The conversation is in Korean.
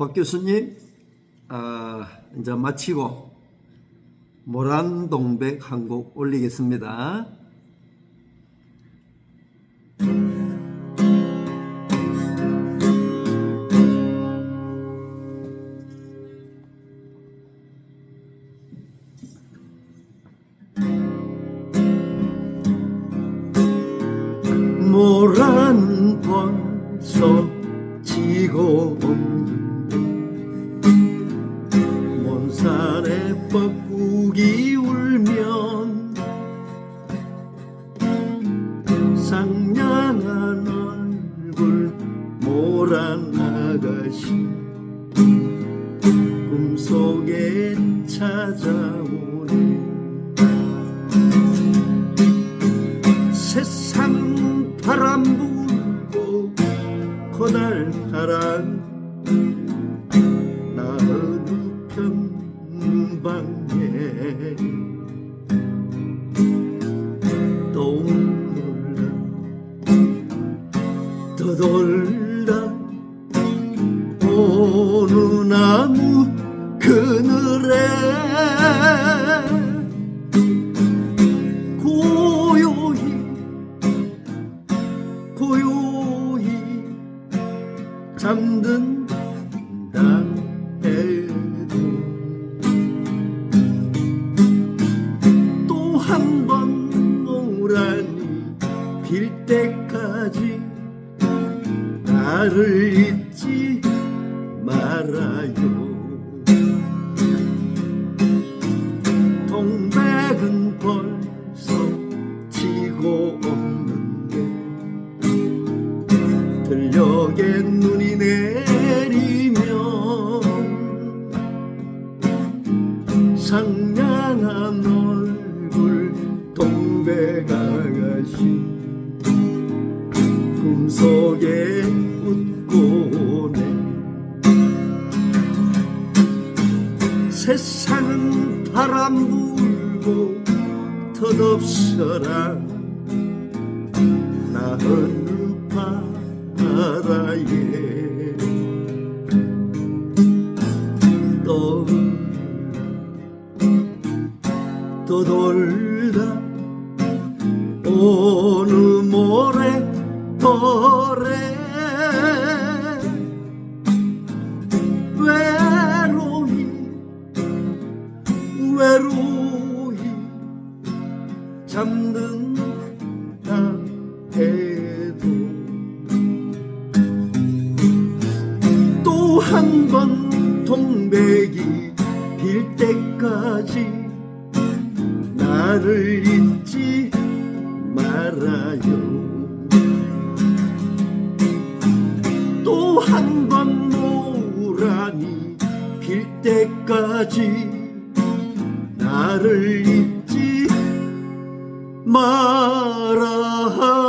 박 교수님, 아, 이제 마치고 모란동백 한 곡 올리겠습니다. 모란 벌써 지고 없는 산에 뻐꾸기 울면 상냥한 얼굴 아가씨 꿈속에 찾아오네. 세상 바람 불고 커다란 나는 떠돌다. 어느 나무 그늘에 고요히 고요히 잠든 해도 또 한번 노란이 필 때까지 나를 잊지 말아요. 동백은 벌써 지고 없는데 들녘에 눈이 내리면 상냥한 얼굴 동백 아가씨 꿈속에 웃고 네 세상은 바람 불고 덧없어라 나은 바다에 떠 떠돌다 모래 벌에 외로이 외로이 잠든다 해도 또 한 번 동백이 필 때까지 나를 잊지 말아요 때까지. 나를 잊지 말아요